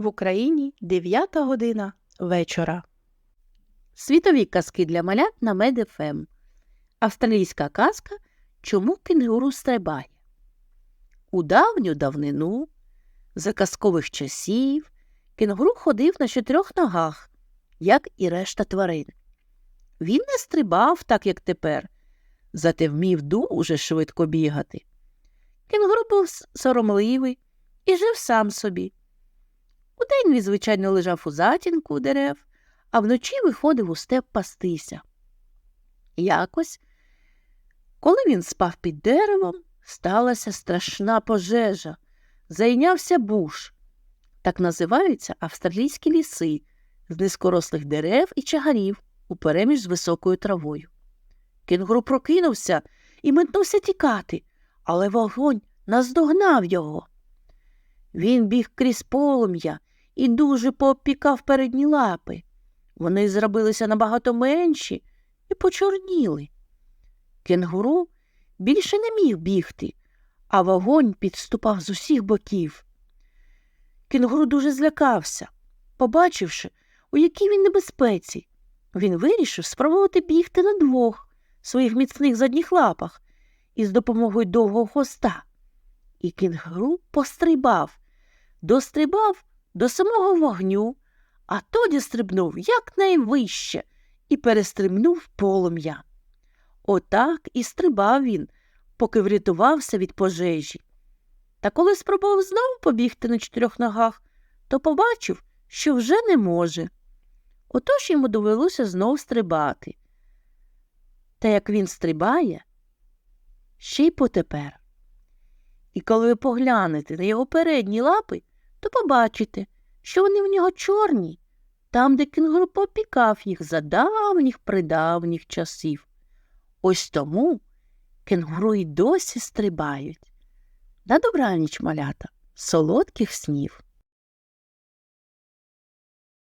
В Україні 9 година вечора. Світові казки для малят на Мед-ФМ. Австралійська казка Чому кенгуру стрибає. У давню давнину, за казкових часів, кенгуру ходив на чотирьох ногах, як і решта тварин. Він не стрибав так, як тепер, зате вмів дуже швидко бігати. Кенгуру був соромливий і жив сам собі. Удень він, звичайно, лежав у затінку дерев, а вночі виходив у степ пастися. Якось, коли він спав під деревом, сталася страшна пожежа. Зайнявся буш. Так називаються австралійські ліси з низькорослих дерев і чагарів упереміж з високою травою. Кенгуру прокинувся і метнувся тікати, але вогонь наздогнав його. Він біг крізь полум'я і дуже пообпікав передні лапи. Вони зробилися набагато менші і почорніли. Кенгуру більше не міг бігти, а вогонь підступав з усіх боків. Кенгуру дуже злякався, побачивши, у якій він небезпеці. Він вирішив спробувати бігти на двох своїх міцних задніх лапах із допомогою довгого хвоста. І кенгуру пострибав, дострибав до самого вогню, а тоді стрибнув якнайвище і перестрибнув полум'я. Отак і стрибав він, поки врятувався від пожежі. Та коли спробував знову побігти на чотирьох ногах, то побачив, що вже не може. Отож йому довелося знов стрибати. Та як він стрибає, ще й потепер. І коли ви поглянете на його передні лапи, то побачите, що вони в нього чорні, там, де кенгуру попікав їх за давніх придавніх часів. Ось тому кенгуру й досі стрибають. На добраніч, малята, солодких снів.